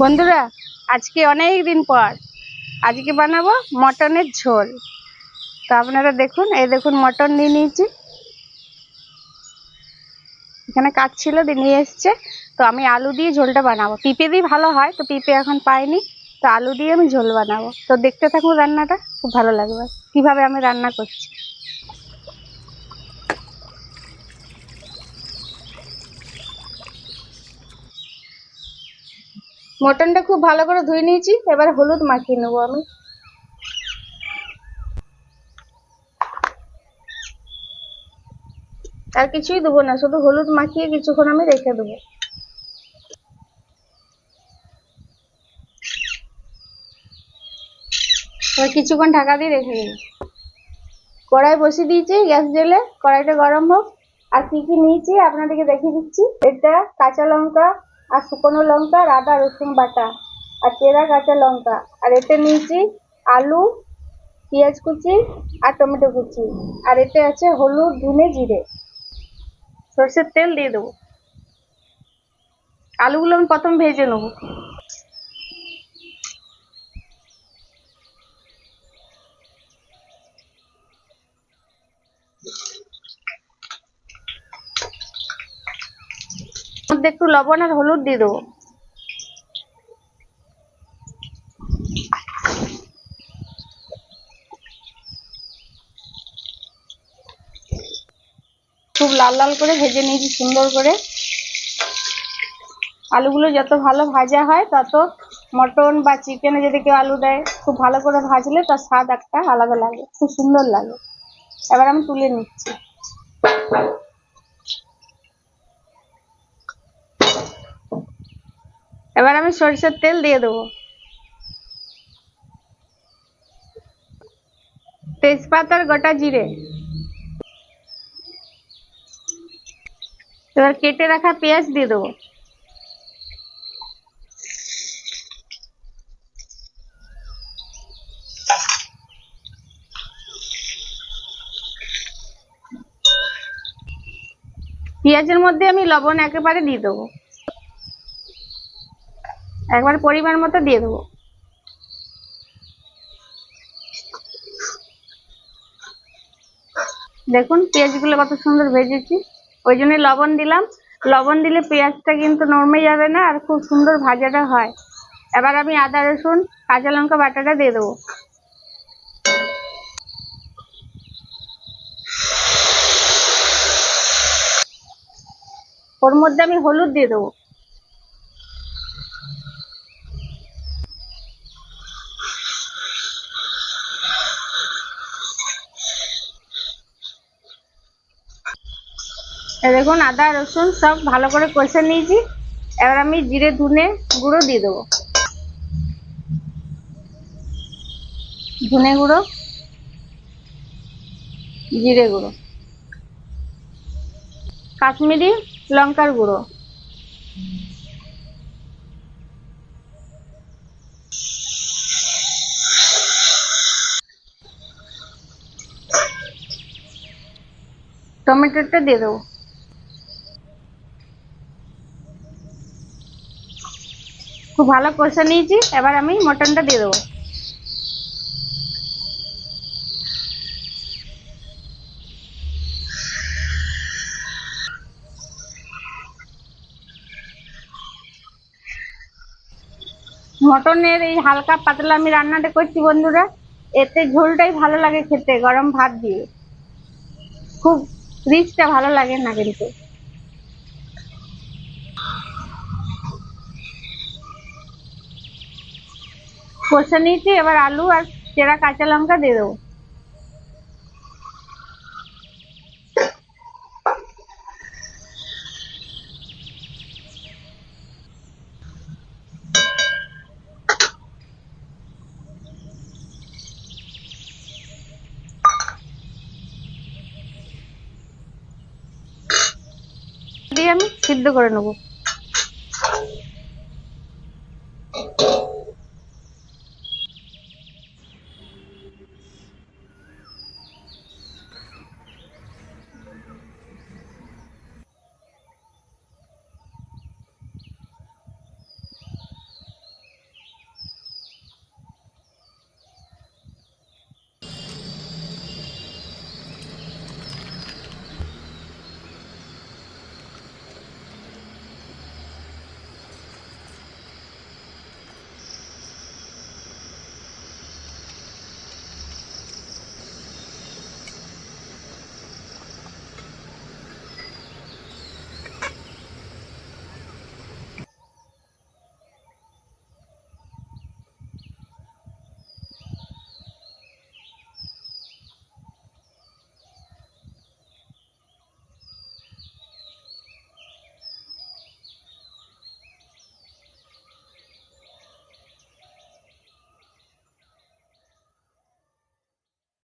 বন্ধুরা, আজকে অনেক দিন পর। আজকে বানাবো মটনের ঝোল। তো আপনারা দেখুন, এই দেখুন মটন নিয়ে নিয়েছি। এখানে কাজ ছিল, দিয়ে নিয়ে এসছে। তো আমি আলু দিয়ে ঝোলটা বানাবো। পিঁপে দিয়ে ভালো হয়, তো পিঁপে এখন পাইনি। তো আলু দিয়ে আমি ঝোল বানাবো। তো দেখতে থাকুন রান্নাটা, খুব ভালো লাগবে। কীভাবে আমি রান্না করছি। মটনটা খুব ভালো করে ধুয়ে নিয়েছি, এবার হলুদ মাখিয়ে নেব আমি। আর কিছুই দেবো না, শুধু হলুদ মাখিয়ে কিছুক্ষণ আমি রেখে দেবো। এবার কিছুক্ষণ ঢাকা দিয়ে রেখে দেবো কড়াই বসিয়ে দিয়েছি, গ্যাস জেলে কড়াইটা গরম হোক। আর কি কি নিয়েছি আপনাদেরকে দেখিয়ে দিচ্ছি। এটা কাঁচা লঙ্কা আর শুকনো লঙ্কা আর আদা রসুন বাটা। আর চেরা কাঁচা লঙ্কা। আর এতে নিয়েছি আলু, পেঁয়াজ কুচি আর টমেটো কুচি। আর এতে আছে হলুদ, ধুনে জিরে। সর্ষের তেল দিয়ে দেবো। আলুগুলো আমি প্রথম ভেজে নেব। মধ্যে একটু লবণ আর হলুদ দিয়ে দেবো। খুব লাল লাল করে ভেজে নিয়েছি, সুন্দর করে। আলুগুলো যত ভালো ভাজা হয়, তত মটন বা চিকেনে যদি কেউ আলু দেয়, খুব ভালো করে ভাজলে তার স্বাদ একটা আলাদা লাগে, খুব সুন্দর লাগে। এবার আমি তুলে নিচ্ছি। এবার আমি সরিষার তেল দিয়ে দেবো। তেজপাতার গোটা জিরে। এবার কেটে রাখা পেঁয়াজ দিয়ে দেবো। পেঁয়াজের মধ্যে আমি লবণ একেবারে দিয়ে দেবো। একবার পরিমাণ মতো দিয়ে দেবো। দেখুন, পেঁয়াজগুলো কত সুন্দর ভেজেছি। ওই জন্য লবণ দিলাম। লবণ দিলে পেঁয়াজটা কিন্তু নরমে যাবে না আর খুব সুন্দর ভাজাটা হয়। এবার আমি আদা, রসুন, কাঁচা লঙ্কা বাটাটা দিয়ে দেবো। ওর মধ্যে আমি হলুদ দিয়ে দেবো। দেখুন, আদা, রসুন সব ভালো করে কষে নিয়েছি। এবার আমি জিরে, ধুনে গুঁড়ো দিয়ে দেবো। ধনে গুঁড়ো, জিরে গুঁড়ো, কাশ্মীরি লঙ্কার গুঁড়ো। টমেটোটা দিয়ে দেবো। খুব ভালো কষে নিয়েছি, এবার আমি মটনটা দিয়ে দেবো। মটনের এই হালকা পাতলা আমি রান্নাটা করছি বন্ধুরা, এতে ঝোলটাই ভালো লাগে খেতে, গরম ভাত দিয়ে। খুব রিচটা ভালো লাগে না কিন্তু। কষে নিয়েছি, এবার আলু আর চেরা কাঁচা লঙ্কা দিয়ে দেবো। দিয়ে আমি সিদ্ধ করে নেব।